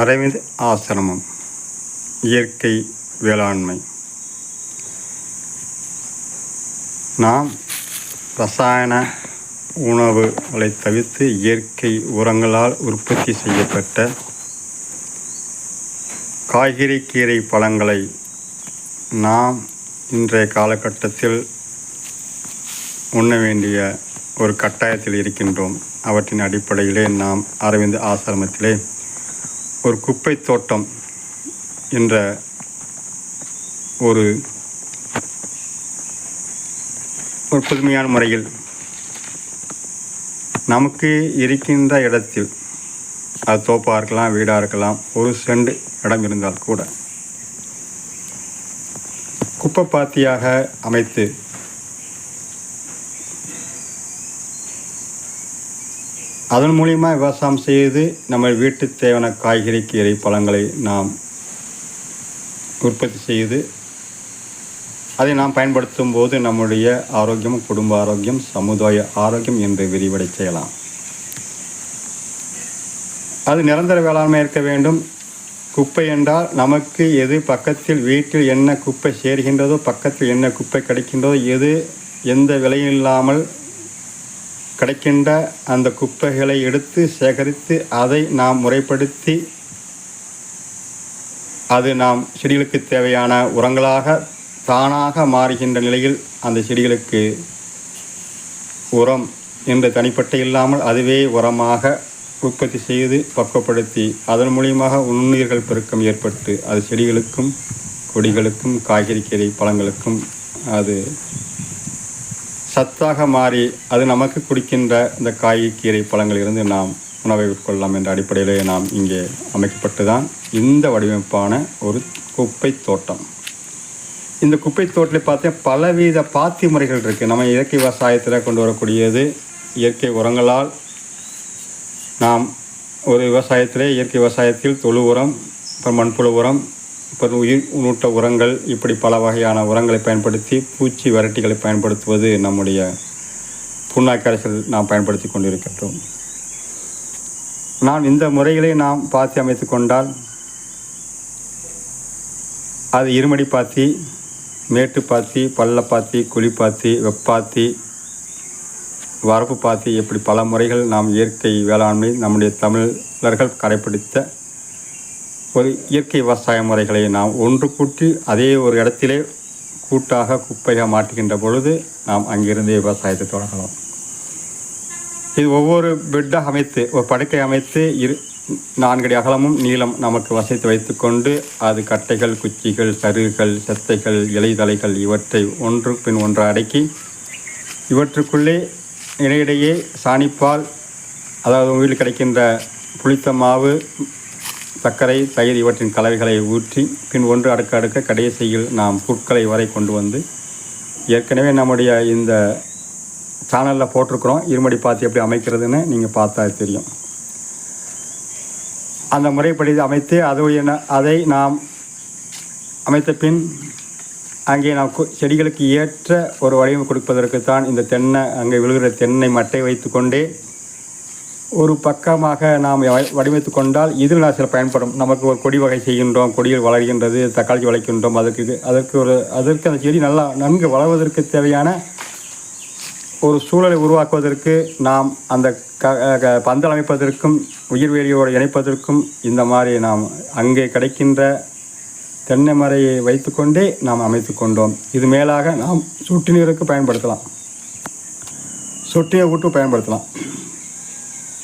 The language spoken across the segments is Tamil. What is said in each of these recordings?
அரவிந்த் ஆசிரமம் இயற்கை வேளாண்மை. நாம் ரசாயன உணவுகளை தவிர்த்து இயற்கை உரங்களால் உற்பத்தி செய்யப்பட்ட காய்கறி கீரை பழங்களை நாம் இன்றைய காலகட்டத்தில் உண்ண வேண்டிய ஒரு கட்டாயத்தில் இருக்கின்றோம். அவற்றின் அடிப்படையிலே நாம் அரவிந்த் ஆசிரமத்திலே ஒரு குப்பை தோட்டம் என்ற ஒரு ஒரு புதுமையான முறையில் நமக்கு இருக்கின்ற இடத்தில் அது தோப்பாக இருக்கலாம் வீடாக இருக்கலாம் ஒரு செண்டு இடம் இருந்தால் கூட குப்பை பாத்தியாக அமைத்து அதன் மூலிமா விவசாயம் செய்து நம்ம வீட்டு தேவையான காய்கறி கீரை பழங்களை நாம் உற்பத்தி செய்து அதை நாம் பயன்படுத்தும் போது நம்முடைய ஆரோக்கியம் குடும்ப ஆரோக்கியம் சமுதாய ஆரோக்கியம் என்று விரிவடை செய்யலாம். அது நிரந்தர வேளாண்மை இருக்க வேண்டும். குப்பை என்றால் நமக்கு எது பக்கத்தில் வீட்டில் என்ன குப்பை சேர்கின்றதோ பக்கத்தில் என்ன குப்பை கிடைக்கின்றதோ எது எந்த விலையும் இல்லாமல் கிடைக்கின்ற அந்த குப்பைகளை எடுத்து சேகரித்து அதை நாம் முறைப்படுத்தி அது நாம் செடிகளுக்கு தேவையான உரங்களாக தானாக மாறுகின்ற நிலையில் அந்த செடிகளுக்கு உரம் என்று தனிப்பட்ட இல்லாமல் அதுவே உரமாக உற்பத்தி செய்து பக்குவப்படுத்தி அதன் மூலியமாக உண்ணுயிர்கள் பெருக்கம் ஏற்பட்டு அது செடிகளுக்கும் கொடிகளுக்கும் காய்கறி கீரை பழங்களுக்கும் அது சத்தாக மாறி அது நமக்கு குடிக்கின்ற இந்த காய் கீரை பழங்களிலிருந்து நாம் உணவை உட்கொள்ளலாம் என்ற அடிப்படையிலே நாம் இங்கே அமைக்கப்பட்டு தான் இந்த வடிவமைப்பான ஒரு குப்பை தோட்டம். இந்த குப்பை தோட்டத்தில் பார்த்தீங்கன்னா பலவித பாத்தி முறைகள் இருக்குது நம்ம இயற்கை விவசாயத்தில் கொண்டு வரக்கூடியது இயற்கை உரங்களால் நாம் ஒரு விவசாயத்திலே இயற்கை விவசாயத்தில் தொழு உரம் அப்புறம் மண்புழு உரம் இப்போ உயிர் நூட்ட உரங்கள் இப்படி பல வகையான உரங்களை பயன்படுத்தி பூச்சி வரட்டிகளை பயன்படுத்துவது நம்முடைய புண்ணாக்கரைசல் நாம் பயன்படுத்தி கொண்டிருக்கின்றோம். நாம் இந்த முறைகளை நாம் பாத்தி அமைத்து கொண்டால் அது இருமடி பாத்தி மேட்டு பாத்தி பள்ள பாத்தி வெப்பாத்தி வரப்பு பாத்தி இப்படி பல முறைகள் நாம் இயற்கை வேளாண்மை நம்முடைய தமிழர்கள் கடைப்பிடித்த ஒரு இயற்கை விவசாய முறைகளை நாம் ஒன்று கூட்டி அதே ஒரு இடத்திலே கூட்டாக குப்பையாக மாட்டுகின்ற பொழுது நாம் அங்கிருந்தே விவசாயத்தை தொடங்கலாம். இது ஒவ்வொரு பெட்டாக அமைத்து ஒரு படுக்கை அமைத்து இரு நான்கடி அகலமும் நீளம் நமக்கு வசைத்து வைத்துக்கொண்டு அது கட்டைகள் குச்சிகள் சருகுகள் செத்தைகள் இலைதலைகள் இவற்றை ஒன்று பின் ஒன்று அடக்கி இவற்றுக்குள்ளே இடையிடையே சாணிப்பால் அதாவது உயிரில் கிடைக்கின்ற புளித்த மாவு சர்க்கரை தயிர் இவற்றின் கலவைகளை ஊற்றி பின் ஒன்று அடுக்க அடுக்க கடைசியில் நாம் புட்களை வரை கொண்டு வந்து ஏற்கனவே நம்முடைய இந்த சேனலில் போட்டிருக்கிறோம். இருமடி பாத்தி எப்படி அமைக்கிறதுன்னு நீங்கள் பார்த்தா தெரியும். அந்த முறைப்படி அமைத்து அது என்ன அதை நாம் அமைத்த பின் அங்கே நாம் கு- செடிகளுக்கு ஏற்ற ஒரு வடிவம் கொடுப்பதற்குத்தான் இந்த தென்னை அங்கே விழுகிற தென்னை மட்டை வைத்துக்கொண்டே ஒரு பக்கமாக நாம் வடிவமைத்து கொண்டால் இதில் நான் சில பயன்படும். நமக்கு ஒரு கொடி வகை செய்கின்றோம் கொடிகள் வளர்கின்றது தக்காளி வளைக்கின்றோம் அதற்கு அதற்கு ஒரு அதற்கு அந்த செடி நல்லா நன்கு வளர்வதற்கு தேவையான ஒரு சூழலை உருவாக்குவதற்கு நாம் அந்த க க- பந்தல் அமைப்பதற்கும் உயிர்வேலியோடு இணைப்பதற்கும் இந்த மாதிரி நாம் அங்கே கிடைக்கின்ற தென்னை மரையை வைத்துக்கொண்டே நாம் அமைத்து கொண்டோம். இது மேலாக நாம் சொட்டு நீருக்கு பயன்படுத்தலாம். சொட்டு விட்டு பயன்படுத்தலாம்.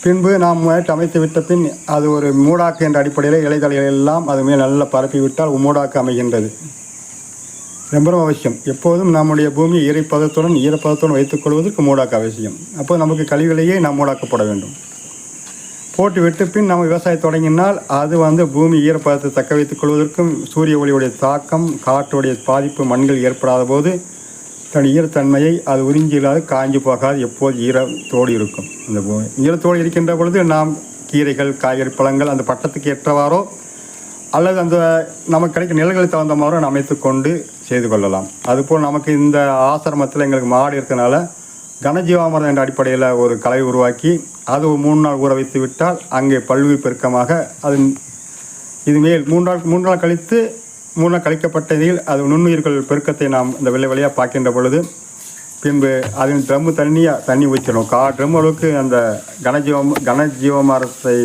பின்பு நாம் முயற்சி அமைத்து விட்ட பின் அது ஒரு மூடாக்கு என்ற அடிப்படையில் இலைதலைகள் எல்லாம் அது மேல் நல்லா பரப்பி விட்டால் மூடாக்கு அமைகின்றது. ரொம்ப ரொம்ப அவசியம். எப்போதும் நம்முடைய பூமி ஈரப்பதத்துடன் ஈரப்பதத்துடன் வைத்துக் கொள்வதற்கு மூடாக்கு அவசியம். அப்போ நமக்கு கழிவுகளையே நாம் மூடாக்கப்பட வேண்டும். போட்டு விட்டு பின் நம்ம விவசாயம் தொடங்கினால் அது வந்து பூமி ஈரப்பதத்தை தக்க வைத்துக் கொள்வதற்கும் சூரிய ஒளியுடைய தாக்கம் காற்றுடைய பாதிப்பு மண்கள் ஏற்படாத போது தன் ஈரத்தன்மையை அது உறிஞ்சி இல்லாது காஞ்சி போகாது எப்போது ஈரத்தோடு இருக்கும் அந்த பூமி. ஈரத்தோடு இருக்கின்ற பொழுது நாம் கீரைகள் காய்கறி பழங்கள் அந்த பட்டத்துக்கு ஏற்றவாறோ அல்லது அந்த நமக்கு கிடைக்கும் நிலங்களை தகுந்த மாதிரி நாம் அமைத்துக்கொண்டு செய்து கொள்ளலாம். அதுபோல் நமக்கு இந்த ஆசிரமத்தில் எங்களுக்கு மாடு இருக்கிறனால கனஜீவாமிரம் என்ற அடிப்படையில் ஒரு கலவை உருவாக்கி அது ஒரு மூணு நாள் ஊற வைத்து விட்டால் அங்கே பல்வி பெருக்கமாக அது இது மேல் மூன்று நாள் மூன்று நாள் கழித்து மூணு கழிக்கப்பட்டதில் அது நுண்ணுயிர்கள் பெருக்கத்தை நாம் இந்த வெள்ளை வழியாக பார்க்கின்ற பொழுது பின்பு அதன் ட்ரம்மு தண்ணியாக தண்ணி ஊற்றணும் கா ட்ரம் அளவுக்கு அந்த கனஜீவம் கனஜீவமரத்தை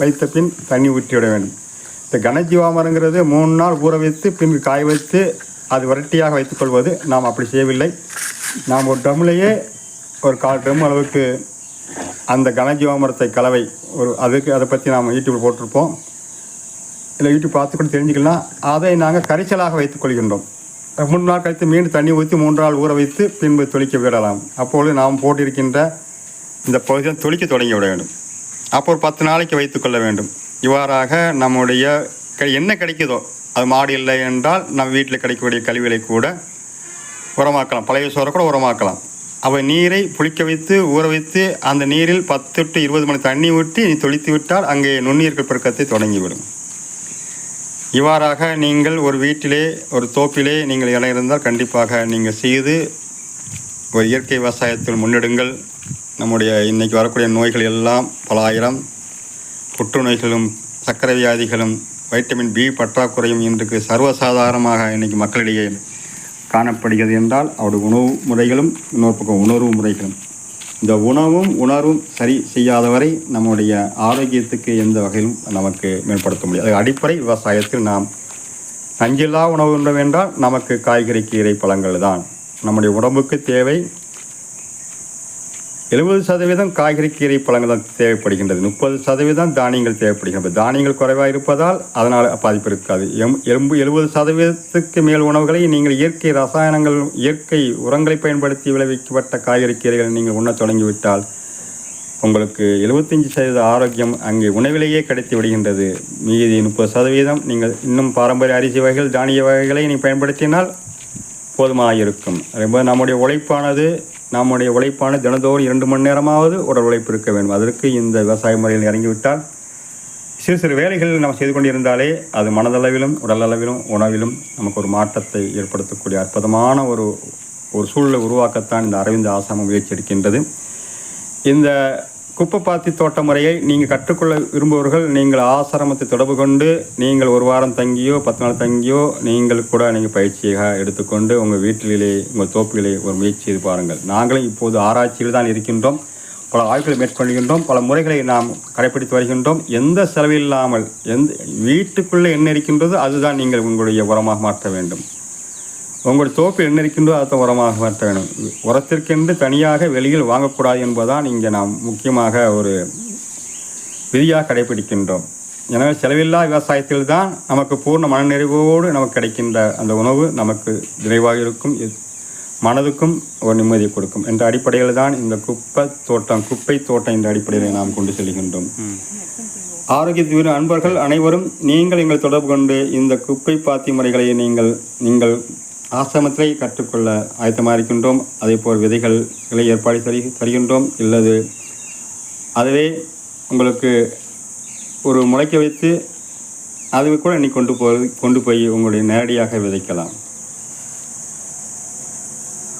வைத்த பின் தண்ணி ஊற்றிவிட வேண்டும். இந்த கனஜீவாமரங்கிறது மூணு நாள் ஊற வைத்து பின்பு காய வைத்து அது வரட்டியாக வைத்துக்கொள்வது நாம் அப்படி செய்யவில்லை. நாம் ஒரு ட்ரம்லேயே ஒரு கால் ட்ரம் அளவுக்கு அந்த கனஜீவாமரத்தை கலவை. ஒரு அதுக்கு அதை பற்றி நாம் யூடியூப் போட்டிருப்போம். இல்லை யூடியூப் பார்த்து கூட தெரிஞ்சுக்கலாம். அதை நாங்கள் கரைச்சலாக வைத்துக் கொள்கின்றோம். மூணு நாள் கழித்து மீண்டும் தண்ணி ஊற்றி மூன்று நாள் ஊற வைத்து பின்பு தொளிக்க விடலாம். அப்பொழுது நாம் போட்டிருக்கின்ற இந்த பகுதியை தொளிக்க தொடங்கி விட வேண்டும். அப்போ ஒரு பத்து நாளைக்கு வைத்துக்கொள்ள வேண்டும். இவ்வாறாக நம்முடைய என்ன கிடைக்குதோ அது மாடு இல்லை என்றால் நம்ம வீட்டில் கிடைக்கக்கூடிய கழிவுகளை கூட உரமாக்கலாம். பழைய சோறை கூட உரமாக்கலாம். அவை நீரை புளிக்க வைத்து ஊற வைத்து அந்த நீரில் பத்து டு இருபது மணி தண்ணி ஊற்றி நீ தொளித்து விட்டால் அங்கே நுண்ணுயிர்கள் பெருக்கத்தை தொடங்கிவிடும் இவ்வாறாக நீங்கள் ஒரு வீட்டிலே ஒரு தோப்பிலே நீங்கள் இடம் இருந்தால் கண்டிப்பாக நீங்கள் செய்து ஒரு இயற்கை விவசாயத்தில் முன்னெடுங்கள். நம்முடைய இன்னைக்கு வரக்கூடிய நோய்கள் எல்லாம் பல ஆயிரம். புற்றுநோய்களும் சர்க்கரை வியாதிகளும் வைட்டமின் பி பற்றாக்குறையும் இன்றைக்கு சர்வசாதாரணமாக இன்றைக்கி மக்களிடையே காணப்படுகிறது என்றால் அவருடைய உணவு முறைகளும் இன்னொரு பக்கம் உணர்வு முறைகளும். இந்த உணவும் உணர்வும் சரி செய்யாதவரை நம்முடைய ஆரோக்கியத்துக்கு எந்த வகையிலும் நமக்கு மேம்படுத்த முடியாது. அடிப்படை விவசாயத்தில் நாம் நஞ்சில்லா உணவு உண்ட என்றால் நமக்கு காய்கறி கீரை பழங்கள் தான் நம்முடைய உடம்புக்கு தேவை. எழுபது சதவீதம் காய்கறி கீரை பழங்கள் தான் தேவைப்படுகின்றது. முப்பது சதவீதம் தானியங்கள் தேவைப்படுகின்றது. தானியங்கள் குறைவாக இருப்பதால் அதனால் பாதிப்பு இருக்காது. எம் எலும்பு எழுபது சதவீதத்துக்கு மேல் உணவுகளை நீங்கள் இயற்கை ரசாயனங்கள் இயற்கை உரங்களை பயன்படுத்தி விளைவிக்கப்பட்ட காய்கறி கீரைகளை நீங்கள் உண்ணத் தொடங்கிவிட்டால் உங்களுக்கு எழுபத்தஞ்சு சதவீத ஆரோக்கியம் அங்கே உணவிலேயே கிடைத்து விடுகின்றது. மீதி முப்பது சதவீதம் நீங்கள் இன்னும் பாரம்பரிய அரிசி வகைகள் தானிய வகைகளை நீங்கள் பயன்படுத்தினால் போதுமாக இருக்கும் ரொம்ப நம்முடைய உழைப்பானது நம்முடைய உழைப்பான தினந்தோறும் இரண்டு மணி நேரமாவது உடல் உழைப்பு இருக்க வேண்டும். அதற்கு இந்த விவசாய முறையில் இறங்கிவிட்டால் சிறு சிறு வேலைகள் நம்ம செய்து கொண்டிருந்தாலே அது மனதளவிலும் உடலளவிலும் உணவிலும் நமக்கு ஒரு மாற்றத்தை ஏற்படுத்தக்கூடிய அற்புதமான ஒரு ஒரு சூழலை உருவாக்கத்தான் இந்த அரவிந்த் ஆசிரமம் முயற்சி எடுக்கின்றது. இந்த குப்பைப்பாத்தி தோட்ட முறையை நீங்கள் கற்றுக்கொள்ள விரும்புபவர்கள் நீங்கள் ஆசிரமத்தை தொடர்பு கொண்டு நீங்கள் ஒரு வாரம் தங்கியோ பத்து நாள் தங்கியோ நீங்கள் கூட நீங்கள் பயிற்சியாக எடுத்துக்கொண்டு உங்கள் வீட்டிலே உங்கள் தோப்புகளிலே ஒரு முயற்சி செய்து பாருங்கள். நாங்களும் இப்போது ஆராய்ச்சியில் தான் இருக்கின்றோம். பல ஆய்வுகளை மேற்கொள்கின்றோம். பல முறைகளை நாம் கடைப்பிடித்து வருகின்றோம். எந்த செலவில்லாமல் எந்த வீட்டுக்குள்ளே என்ன இருக்கின்றதோ அதுதான் நீங்கள் உங்களுடைய உரமாக மாற்ற வேண்டும். உங்கள் தோப்பில் என்ன இருக்கின்றோ அதை உரமாக மாற்ற வேண்டும். உரத்திற்கென்று தனியாக வெளியில் வாங்கக்கூடாது என்பதுதான் இங்கே நாம் முக்கியமாக ஒரு விதியாக கடைபிடிக்கின்றோம் எனவே செலவில்லா விவசாயத்தில் தான் நமக்கு பூர்ண மனநிறைவோடு நமக்கு கிடைக்கின்ற அந்த உணவு நமக்கு நிறைவாக இருக்கும். மனதுக்கும் ஒரு நிம்மதியை கொடுக்கும். என்ற அடிப்படையில் தான் இந்த குப்பை தோட்டம் குப்பை தோட்டம் என்ற அடிப்படையில் நாம் கொண்டு செல்கின்றோம். ஆரோக்கியத்தின் அன்பர்கள் அனைவரும் நீங்கள் எங்கள் தொடர்பு கொண்டு இந்த குப்பை பாத்தி முறைகளை நீங்கள் நீங்கள் ஆசிரமத்திலே கற்றுக்கொள்ள ஆயத்தமாக இருக்கின்றோம் அதே போல் விதைகளை ஏற்பாடு தரு தருகின்றோம். இல்லது அதுவே உங்களுக்கு ஒரு முளைக்க வைத்து அது கூட நீ கொண்டு போ கொண்டு போய் உங்களுடைய நேரடியாக விதைக்கலாம்.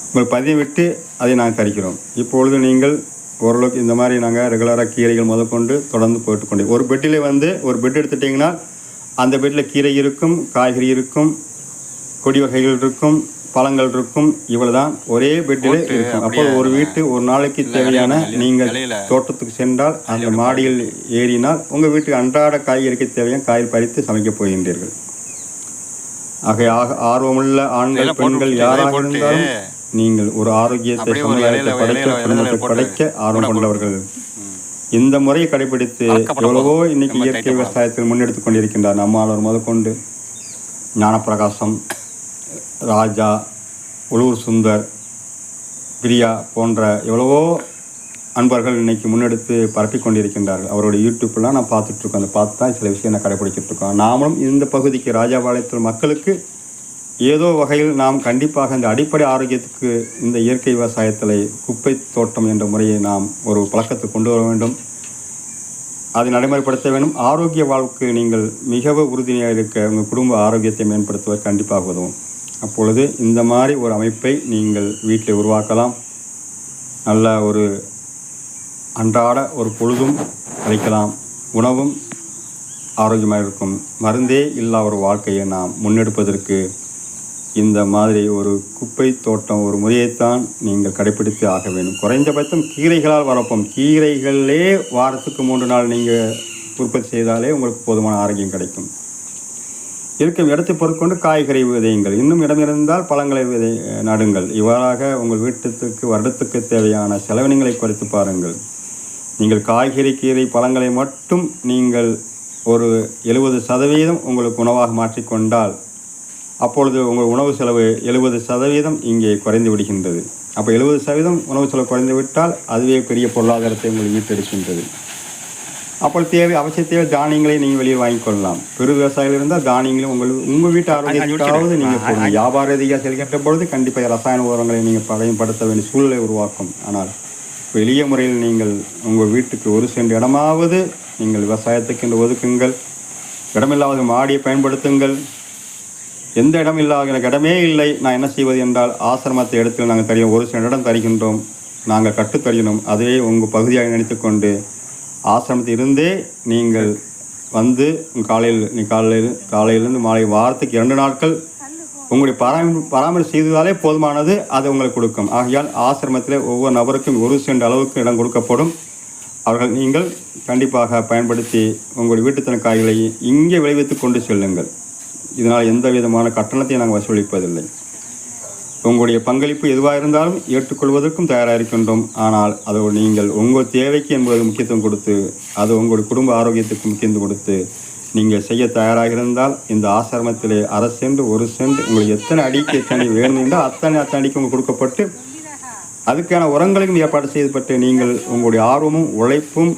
உங்கள் பதிவை விட்டு அதை நாங்கள் தருகிறோம். இப்பொழுது நீங்கள் ஓரளவுக்கு இந்த மாதிரி நாங்கள் ரெகுலராக கீரைகள் முதற்கொண்டு தொடர்ந்து போட்டுக்கொண்டே ஒரு பெட்டிலே வந்து ஒரு பெட் எடுத்துட்டிங்கன்னா அந்த பெட்டில் கீரை இருக்கும் காய்கறி இருக்கும் கொடி வகைகள் இருக்கும் பழங்கள் இருக்கும் இவ்வளவுதான். ஒரே பெட்டிலே இருக்கும். அப்போ ஒரு வீட்டு ஒரு நாளைக்கு தேவையான நீங்கள் தோட்டத்துக்கு சென்றால் அந்த மாடியில் ஏறினால் உங்கள் வீட்டுக்கு அன்றாட காய்கறிக்கு தேவையான காய் பறித்து சமைக்கப் போகின்றீர்கள். ஆக ஆக ஆர்வமுள்ள ஆண்கள் பெண்கள் யாராக இருந்தாலும் நீங்கள் ஒரு ஆரோக்கியத்தை சமுதாயத்தை படைக்க குடும்பத்தை படைக்க ஆர்வம் கொண்டவர்கள். இந்த முறையை கடைபிடித்து எவ்வளவோ. இன்னைக்கு இயற்கை விவசாயத்தில் முன்னெடுத்து கொண்டிருக்கின்றார் நம்மாளர் முதற்கொண்டு ஞானப்பிரகாசம் ராஜா உளூர் சுந்தர் பிரியா போன்ற எவ்வளவோ அன்பர்கள் இன்றைக்கி முன்னெடுத்து பரப்பி கொண்டிருக்கின்றார்கள். அவருடைய யூடியூப்லாம் நான் பார்த்துட்ருக்கோம் அந்த பார்த்து தான் சில விஷயம் நான் கடைபிடிச்சிட்டு இருக்கோம். நாமளும் இந்த பகுதிக்கு ராஜாபாளையத்தில் மக்களுக்கு ஏதோ வகையில் நாம் கண்டிப்பாக இந்த அடிப்படை ஆரோக்கியத்துக்கு இந்த இயற்கை விவசாயத்தில் குப்பை தோட்டம் என்ற முறையை நாம் ஒரு பழக்கத்தை கொண்டு வர வேண்டும். அதை நடைமுறைப்படுத்த வேண்டும். ஆரோக்கிய வாழ்வுக்கு நீங்கள் மிகவும் உறுதுணையாக இருக்க உங்கள் குடும்ப ஆரோக்கியத்தை மேம்படுத்துவது கண்டிப்பாக உதவும். அப்பொழுது இந்த மாதிரி ஒரு அமைப்பை நீங்கள் வீட்டில் உருவாக்கலாம். நல்ல ஒரு அன்றாட ஒரு பொழுதும் அளிக்கலாம். உணவும் ஆரோக்கியமாக இருக்கும். மருந்தே இல்லா ஒரு வாழ்க்கையை நாம் முன்னெடுப்பதற்கு இந்த மாதிரி ஒரு குப்பை தோட்டம் ஒரு முறையைத்தான் நீங்கள் கடைப்பிடித்து ஆக வேண்டும். குறைந்தபட்சம் கீரைகளால் வரப்போம் கீரைகளே வாரத்துக்கு மூன்று நாள் நீங்கள் உற்பத்தி செய்தாலே உங்களுக்கு போதுமான ஆரோக்கியம் கிடைக்கும். இருக்கும் இடத்தை பொறுக்கொண்டு காய்கறி விதையுங்கள். இன்னும் இடம் இருந்தால் பழங்களை விதை நடுங்கள். இவ்வாறாக உங்கள் வீட்டுக்கு வருடத்துக்கு தேவையான செலவினங்களை குறைத்து பாருங்கள். நீங்கள் காய்கறி கீரை பழங்களை மட்டும் நீங்கள் ஒரு எழுபது சதவீதம் உங்களுக்கு உணவாக மாற்றிக்கொண்டால் அப்பொழுது உங்கள் உணவு செலவு எழுபது சதவீதம் இங்கே குறைந்து விடுகின்றது. அப்போ எழுபது சதவீதம் உணவு செலவு குறைந்து விட்டால் அதுவே பெரிய பொருளாதாரத்தை உங்களுக்கு ஈட்டெடுக்கின்றது அப்போ தேவை அவசிய தேவை தானியங்களை நீங்கள் வெளியே வாங்கிக் கொள்ளலாம் பெரு விவசாயிகள் இருந்தால் தானியங்களும் உங்கள் உங்கள் வீட்டு ஆரோக்கியத்துக்காவது நீங்கள் போடணும் வியாபார ரீதியாக செல்கின்ற பொழுது கண்டிப்பாக ரசாயன உரங்களை நீங்கள் பயன்படுத்த வேண்டிய சூழ்நிலை உருவாக்கும் ஆனால் எளிய முறையில் நீங்கள் உங்கள் வீட்டுக்கு ஒரு சென்ட் இடமாவது நீங்கள் விவசாயத்துக்கு என்று ஒதுக்குங்கள் இடமில்லாத மாடியை பயன்படுத்துங்கள் எந்த இடம் இல்லாத இடமே இல்லை நான் என்ன செய்வது என்றால் ஆசிரமத்தை இடத்தில் நாங்கள் தருகிறோம் ஒரு சில இடம் தருகின்றோம் நாங்கள் கற்றுத் தருகிறோம் அதுவே உங்கள் பகுதியாக நினைத்துக்கொண்டு ஆசிரமத்தில் இருந்தே நீங்கள் வந்து காலையில் நீ காலையில் காலையிலேருந்து மாலை வாரத்துக்கு இரண்டு நாட்கள் உங்களுடைய பராமரி பராமரிப்பு செய்ததாலே போதுமானது அது உங்களுக்கு கொடுக்கும். ஆகையால் ஆசிரமத்தில் ஒவ்வொரு நபருக்கும் ஒரு சென்ற அளவுக்கு இடம் கொடுக்கப்படும். அவர்கள் நீங்கள் கண்டிப்பாக பயன்படுத்தி உங்களுடைய வீட்டுத்தன காய்களை இங்கே விளைவித்து கொண்டு செல்லுங்கள். இதனால் எந்த விதமான கட்டணத்தையும் நாங்கள் வசூலிப்பதில்லை. உங்களுடைய பங்களிப்பு எதுவாக இருந்தாலும் ஏற்றுக்கொள்வதற்கும் தயாராக இருக்கின்றோம் ஆனால் அது நீங்கள் உங்கள் தேவைக்கு என்பது முக்கியத்துவம் கொடுத்து அது உங்களுடைய குடும்ப ஆரோக்கியத்துக்கு முக்கியத்துவம் கொடுத்து நீங்கள் செய்ய தயாராக இருந்தால் இந்த ஆசிரமத்திலே அரை சென்ட் ஒரு சென்ட் உங்களுக்கு எத்தனை அடிக்கு எத்தனை வேணும் என்றால் அத்தனை அத்தனை அடிக்கு உங்களுக்கு கொடுக்கப்பட்டு அதுக்கான உரங்களையும் ஏற்பாடு செய்யப்பட்டு நீங்கள் உங்களுடைய ஆர்வமும் உழைப்பும்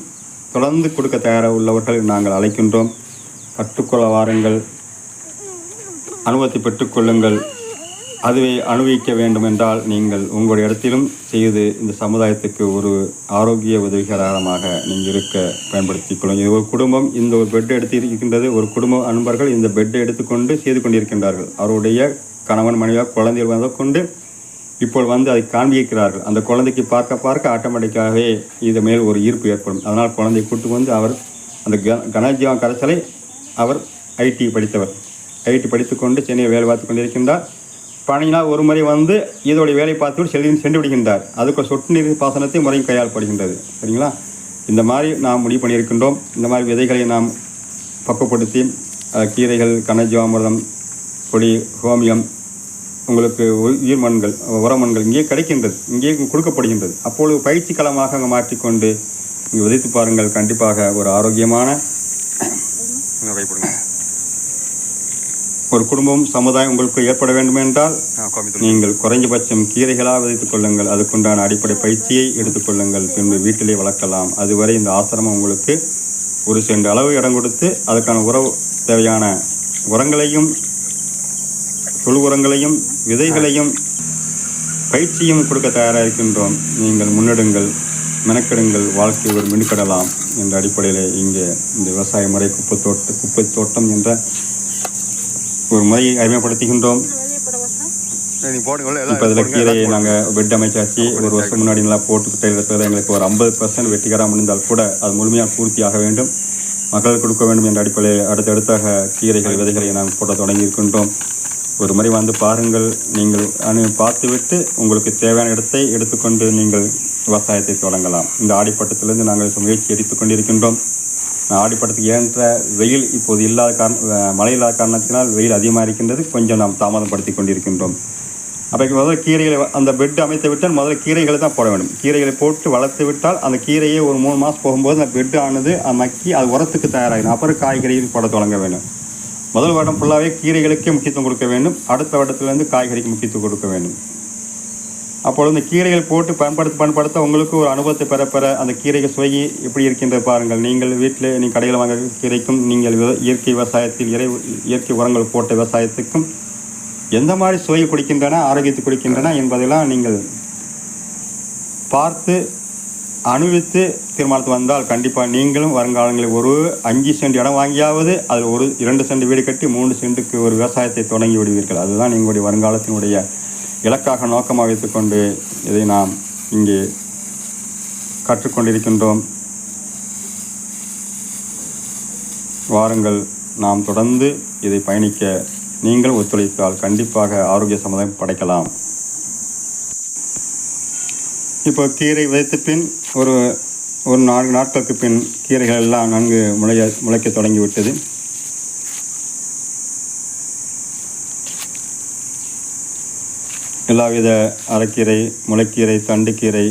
தொடர்ந்து கொடுக்க தயாராக உள்ளவர்களை நாங்கள் அழைக்கின்றோம். கற்றுக்கொள்ள வாருங்கள். அனுபவத்தை பெற்றுக்கொள்ளுங்கள் அதுவே அனுபவிக்க வேண்டும் என்றால் நீங்கள் உங்களுடைய இடத்திலும் செய்து இந்த சமுதாயத்துக்கு ஒரு ஆரோக்கிய உதவிகரமாக நீங்கள் இருக்க பயன்படுத்தி கொள்ளுங்கள். ஒரு குடும்பம் இந்த ஒரு பெட் எடுத்து இருக்கின்றது ஒரு குடும்ப அன்பர்கள் இந்த பெட்டை எடுத்துக்கொண்டு செய்து கொண்டிருக்கின்றார்கள். அவருடைய கணவன் மனைவியாக குழந்தைகள் வந்த கொண்டு இப்போ வந்து அதை காண்பிக்கிறார்கள். அந்த குழந்தைக்கு பார்க்க பார்க்க ஆட்டோமேட்டிக்காகவே இது மேல் ஒரு ஈர்ப்பு ஏற்படும். அதனால் குழந்தையை கூட்டு வந்து அவர் அந்த க கனஜீவா கரைசலை அவர் ஐடி படித்தவர். ஐடி படித்துக்கொண்டு சென்னையை வேலை பார்த்து கொண்டிருக்கின்றார். பணியினால் ஒரு முறை வந்து இதோடைய வேலை பார்த்துவிட்டு செல்வி சென்று விடுகின்றார். அதுக்கு சொட்டு நீர் பாசனத்தை முறையும் கையாளப்படுகின்றது சரிங்களா? இந்த மாதிரி நாம் முடிவு பண்ணியிருக்கின்றோம். இந்த மாதிரி விதைகளை நாம் பக்குவப்படுத்தி கீரைகள் கனஜாமிரதம் பொடி ஹோமியம் உங்களுக்கு உயிர் மண்கள் உரமண்கள் இங்கே கிடைக்கின்றது. இங்கே கொடுக்கப்படுகின்றது. அப்பொழுது பயிற்சி களமாக அங்கே மாற்றிக்கொண்டு இங்கே விதைத்து பாருங்கள். கண்டிப்பாக ஒரு ஆரோக்கியமான ஒரு குடும்பம் சமுதாயம் உங்களுக்கு ஏற்பட வேண்டும் என்றால் ஆ கோமித்தூள் நீங்கள் குறைஞ்சபட்சம் கீரைகளாக விதைத்துக் கொள்ளுங்கள். அதுக்குண்டான அடிப்படை பயிற்சியை எடுத்துக்கொள்ளுங்கள் பின்பு வீட்டிலே வளர்க்கலாம். அதுவரை இந்த ஆசிரமம் உங்களுக்கு ஒரு சென்ற அளவு இடம் கொடுத்து அதுக்கான உறவு தேவையான உரங்களையும் தொழு உரங்களையும் விதைகளையும் பயிற்சியும் கொடுக்க தயாராக இருக்கின்றோம் நீங்கள் முன்னெடுங்கள் மெனக்கெடுங்கள் வாழ்க்கை ஒரு மினுக்கடலாம் என்ற அடிப்படையில் இங்கே இந்த விவசாய முறை குப்பை தோட்ட குப்பை தோட்டம் என்ற ஒரு முறையை அறிமுகப்படுத்துகின்றோம். இப்போ எல்லாம் இதில் போடுங்க, கீரை எல்லாம் நாங்கள் பெட் அமைச்சாச்சு. ஒரு வருஷம் முன்னாடி நல்லா போட்டுக்கிட்டே இருக்கிறது எங்களுக்கு ஒரு ஐம்பது பர்சன்ட் வெற்றிகரமாக முடிந்தால் கூட அது முழுமையாக பூர்த்தியாக வேண்டும். மக்களுக்கு கொடுக்க வேண்டும் என்ற அடிப்படையில் அடுத்தடுத்தாக கீரைகள் விதைகளை நாம் போட தொடங்கி இருக்கின்றோம் ஒரு முறை வந்து பாருங்கள் நீங்கள் அனு பார்த்துவிட்டு உங்களுக்கு தேவையான இடத்தை எடுத்துக்கொண்டு நீங்கள் விவசாயத்தை தொடங்கலாம். இந்த ஆடிப்பட்டத்திலிருந்து நாங்கள் முயற்சி எடுத்துக் கொண்டிருக்கின்றோம் ஆடிப்பட்டத்துக்கு ஏன்ற வெயில் இப்போது இல்லாத காரண மழை இல்லாத காரணத்தினால் வெயில் அதிகமாக இருக்கின்றது. கொஞ்சம் நாம் தாமதப்படுத்தி கொண்டிருக்கின்றோம். அப்போ முதல்ல கீரைகளை அந்த பெட் அமைத்து விட்டால் முதல்ல கீரைகளை தான் போட வேண்டும். கீரைகளை போட்டு வளர்த்து விட்டால் அந்த கீரையை ஒரு மூணு மாதம் போகும்போது அந்த பெட் ஆனது மக்கி அது உரத்துக்கு தயாராகிடும். அப்புறம் காய்கறிகள் போட தொடங்க வேண்டும். முதல் வருடம் ஃபுல்லாகவே கீரைகளுக்கே முக்கியத்துவம் கொடுக்க வேண்டும். அடுத்த வருடத்துலேருந்து காய்கறிக்கு முக்கியத்துவம் கொடுக்க வேண்டும். அப்பொழுது இந்த கீரைகள் போட்டு பயன்படுத்த பயன்படுத்த உங்களுக்கு ஒரு அனுபவத்தை பெற பெற அந்த கீரைகள் சுவை எப்படி இருக்கின்ற பாருங்கள். நீங்கள் வீட்டில் நீங்கள் கடையில் வாங்க கீரைக்கும் நீங்கள் விவ- இயற்கை விவசாயத்தில் இறை இயற்கை உரங்கள் போட்ட விவசாயத்துக்கும் எந்த மாதிரி சுவை கொடுக்கின்றன ஆரோக்கியத்தை கொடுக்கின்றன என்பதெல்லாம் நீங்கள் பார்த்து அனுபவித்து தீர்மானத்து வந்தால் கண்டிப்பாக நீங்களும் வருங்காலங்களில் ஒரு அஞ்சு சென்ட் இடம் வாங்கியாவது அதில் ஒரு இரண்டு சென்ட் வீடு கட்டி மூன்று சென்ட்டுக்கு ஒரு விவசாயத்தை தொடங்கி விடுவீர்கள். அதுதான் எங்களுடைய வருங்காலத்தினுடைய இலக்காக நோக்கமாக வைத்துக்கொண்டு இதை நாம் இங்கே கற்றுக்கொண்டிருக்கின்றோம். வாருங்கள் நாம் தொடர்ந்து இதை பயணிக்க நீங்கள் ஒத்துழைத்தால் கண்டிப்பாக ஆரோக்கிய சமுதாயம் படைக்கலாம். இப்போ கீரை விதைத்த பின் ஒரு ஒரு நான்கு நாட்களுக்கு பின் கீரைகள் எல்லாம் நன்கு முளைய முளைக்க தொடங்கிவிட்டது. எல்லாவித அரைக்கீரை முளைக்கீரை தண்டுக்கீரை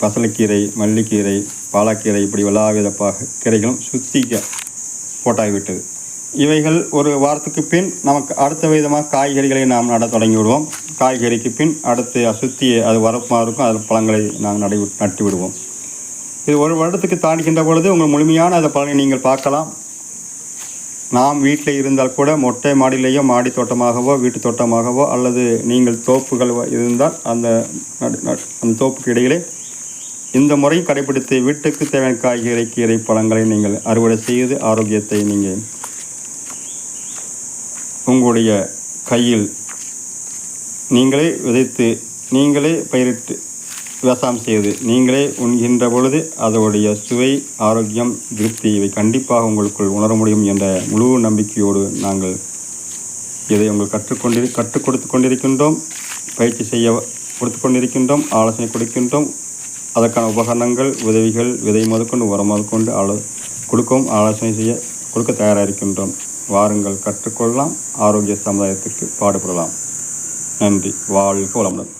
பசலைக்கீரை மல்லிக்கீரை பாலக்கீரை இப்படி எல்லாவித பாக கீரைகளும் சுத்திக்க போட்டாகிவிட்டது. இவைகள் ஒரு வாரத்துக்கு பின் நமக்கு அடுத்த விதமாக காய்கறிகளை நாம் நட தொடங்கி விடுவோம் காய்கறிக்கு பின் அடுத்து சுற்றி அது வரப்புமாக இருக்கும் அதில் பழங்களை நாம் நடை நட்டு விடுவோம் இது ஒரு வருடத்துக்கு தாண்டிக்கின்ற பொழுது உங்கள் முழுமையான அந்த பலனை நீங்கள் பார்க்கலாம். நாம் வீட்டில் இருந்தால் கூட மொட்டை மாடியிலேயோ மாடி தோட்டமாகவோ வீட்டு தோட்டமாகவோ அல்லது நீங்கள் தோப்புகள் இருந்தால் அந்த நடு- அந்த தோப்புக்கு இடையிலே இந்த முறை கடைபிடித்து வீட்டுக்கு தேவையான காய்கறி கீரை பழங்களை நீங்கள் அறுவடை செய்து ஆரோக்கியத்தை நீங்கள் உங்களுடைய கையில் நீங்களே விதைத்து நீங்களே பயிரிட்டு விவசாயம் செய்து நீங்களே உண்கின்ற பொழுது அதோடைய சுவை ஆரோக்கியம் திருப்தி இவை கண்டிப்பாக உங்களுக்குள் உணர முடியும் என்ற முழு நம்பிக்கையோடு நாங்கள் இதை உங்கள் கற்றுக்கொண்டிரு கற்றுக் கொடுத்து கொண்டிருக்கின்றோம். பயிற்சி செய்ய கொடுத்து கொண்டிருக்கின்றோம். ஆலோசனை கொடுக்கின்றோம். அதற்கான உபகரணங்கள் உதவிகள் விதை முதற்கொண்டு உரம் முதற்கொண்டு ஆலோ கொடுக்கவும் ஆலோசனை செய்ய கொடுக்க தயாராக இருக்கின்றோம் வாருங்கள் கற்றுக்கொள்ளலாம். ஆரோக்கிய சமுதாயத்துக்கு பாடுபடலாம். நன்றி. வாழ்க வளமுடன்.